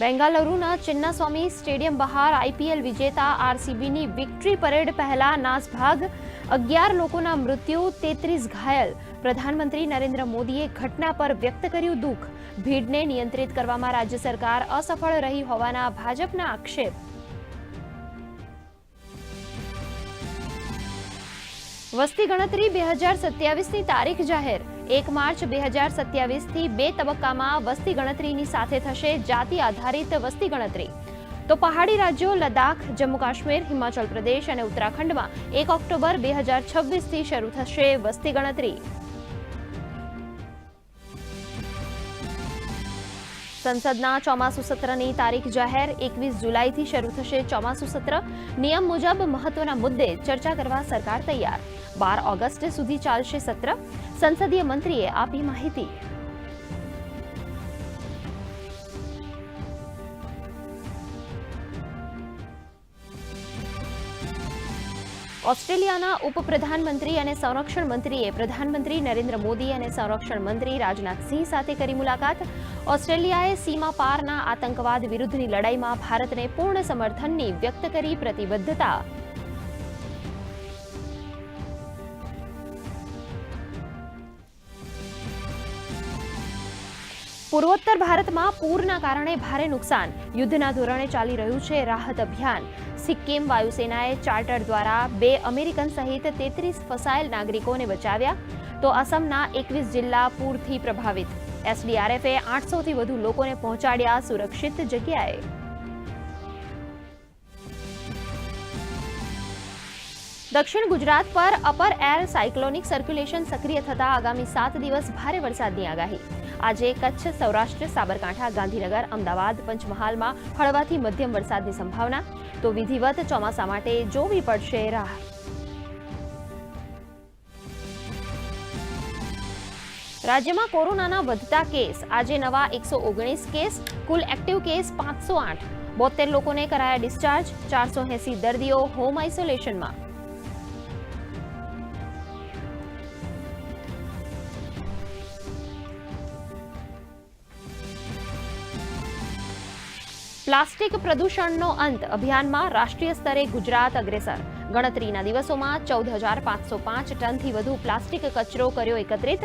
બેંગાલુરુના Chinnaswamy stadium બહાર IPL વિજેતા આરસીબીની વિક્ટરી પરેડ પહેલા નાસભાગ. અગિયાર લોકોના મૃત્યુ, તેત્રીસ ઘાયલ. પ્રધાનમંત્રી નરેન્દ્ર મોદીએ ઘટના પર વ્યક્ત કર્યું દુઃખ. ભીડને નિયંત્રિત કરવામાં રાજ્ય સરકાર અસફળ રહી હોવાના ભાજપના આક્ષેપ. વસ્તી ગણતરી બે હજાર સત્યાવીસની તારીખ જાહેર. એક માર્ચ બે હજાર સત્યાવીસથી બે તબક્કામાં વસ્તી ગણતરીની સાથે થશે જાતિ આધારિત વસ્તી ગણતરી. તો પહાડી રાજ્યો, લદ્દાખ, જમ્મુ કાશ્મીર, હિમાચલ પ્રદેશ અને ઉત્તરાખંડમાં એક ઓક્ટોબર બે હજાર છવ્વીસથી શરૂ થશે વસ્તી ગણતરી. સંસદના ચોમાસુ સત્રની તારીખ જાહેર એકવીસ જુલાઈથી શરૂ થશે ચોમાસુ સત્ર. નિયમ મુજબ મહત્વના મુદ્દે ચર્ચા કરવા સરકાર તૈયાર. બાર ઓગસ્ટ સુધી ચાલશે સત્ર. સંસદીય મંત્રીએ આપી માહિતી. ઓસ્ટ્રેલિયાના ઉપપ્રધાનમંત્રી અને સંરક્ષણ મંત્રીએ પ્રધાનમંત્રી નરેન્દ્ર મોદી અને સંરક્ષણ મંત્રી રાજનાથસિંહ સાથે કરી મુલાકાત. ઓસ્ટ્રેલિયાએ સીમા પારના આતંકવાદ વિરુદ્ધની લડાઈમાં ભારતને પૂર્ણ સમર્થનની વ્યક્ત કરી પ્રતિબદ્ધતા. પૂર્વોત્તર ભારતમાં પૂરના કારણે ભારે નુકસાન. યુદ્ધના ધોરણે ચાલી રહ્યું છે રાહત અભિયાન. સિક્કિમ વાયુસેનાએ ચાર્ટર દ્વારા બે અમેરિકન સહિત તેત્રીસ ફસાયેલ નાગરિકોને બચાવ્યા. તો અસમના એકવીસ જિલ્લા પૂરથી પ્રભાવિત. એસડીઆરએફે આઠસોથી વધુ લોકોને પહોંચાડ્યા સુરક્ષિત જગ્યાએ. દક્ષિણ ગુજરાત પર અપર એર સાયક્લોનિક સર્ક્યુલેશન સક્રિય થતા આગામી સાત દિવસ ભારે વરસાદની આગાહી. આજે કચ્છ સૌરાષ્ટ્ર સાબરકાંઠા ગાંધીનગર અમદાવાદ પંચમહાલમાં હળવાથી મધ્યમ વરસાદની સંભાવના તો વિધિવત ચોમાસા માટે જોવી પડશે રાહ રાજ્યમાં કોરોનાના વધતા કેસ આજે નવા એકસો ઓગણીસ કેસ કુલ એક્ટિવ કેસ પાંચસો આઠ બોતેર લોકોને કરાયા ડિસ્ચાર્જ ચારસો એસી દર્દીઓ હોમ આઇસોલેશનમાં પ્લાસ્ટિક પ્રદૂષણનો અંત અભિયાનમાં રાષ્ટ્રીય સ્તરે ગુજરાત અગ્રેસર. ગણતરીના દિવસોમાં ચૌદ હજાર પાંચસો પાંચ ટનથી વધુ પ્લાસ્ટિક કચરો કર્યો એકત્રિત.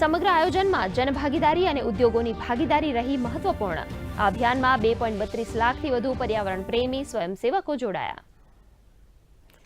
સમગ્ર આયોજનમાં જનભાગીદારી અને ઉદ્યોગોની ભાગીદારી રહી મહત્વપૂર્ણ. આ અભિયાનમાં બે પોઈન્ટ બત્રીસ લાખથી વધુ પર્યાવરણ પ્રેમી, સ્વયંસેવકો જોડાયા.